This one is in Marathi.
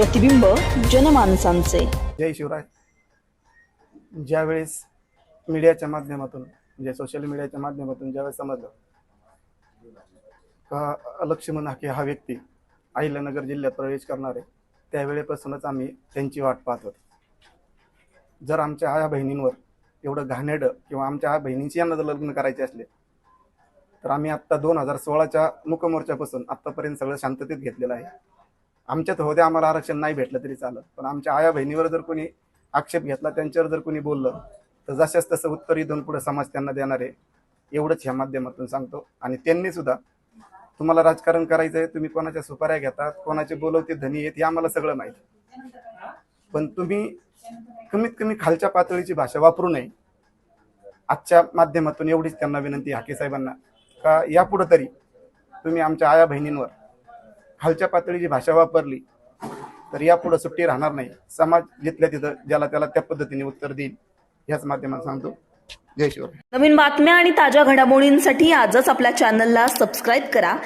प्रतिबिंब जनमानसांचे. जय शिवराय. ज्यावेळेस मीडियाच्या माध्यमातून म्हणजे सोशल मीडियाच्या माध्यमातून ज्यावेळेस समजलं का लक्ष्मण हाके हा व्यक्ती अहिल्यानगर जिल्ह्यात प्रवेश करणार आहे त्यावेळेपासूनच आम्ही त्यांची वाट पाहत होतो. जर आमच्या आया बहिणींवर एवढं घाणेरडं किंवा आमच्या आया बहिणींची यांना जर लग्न करायचे असले तर आम्ही आत्ता दोन हजार सोळाच्या मुकमोर्चापासून आत्तापर्यंत सगळं शांततेत घेतलेलं आहे. आमच्यात होते आम्हाला आरक्षण नाही भेटलं तरी चालत. पण आमच्या आया बहिणीवर जर कोणी आक्षेप घेतला त्यांच्यावर जर कोणी बोललं तर जशाच तसं उत्तर इथून पुढे समाज त्यांना देणार आहे एवढंच ह्या माध्यमातून सांगतो. आणि त्यांनी सुद्धा तुम्हाला राजकारण करायचं आहे तुम्ही कोणाच्या सुपाऱ्या घेतात कोणाचे बोलवते धनी आहेत हे आम्हाला सगळं माहीत. पण तुम्ही कमीत कमी खालच्या पातळीची भाषा वापरू नये. आजच्या माध्यमातून एवढीच त्यांना विनंती हाके साहेबांना. का यापुढं तरी तुम्ही आमच्या आया बहिणींवर खालच्या पातळीची भाषा वापरली तर यापुढे सुट्टी राहणार नाही. समाज जिथल्या तिथं ज्याला त्याला त्या पद्धतीने उत्तर देईल याच माध्यमात सांगतो. जय शिवराय. नवीन बातम्या आणि ताज्या घडामोडींसाठी आजच आपल्या चॅनलला सबस्क्राईब करा.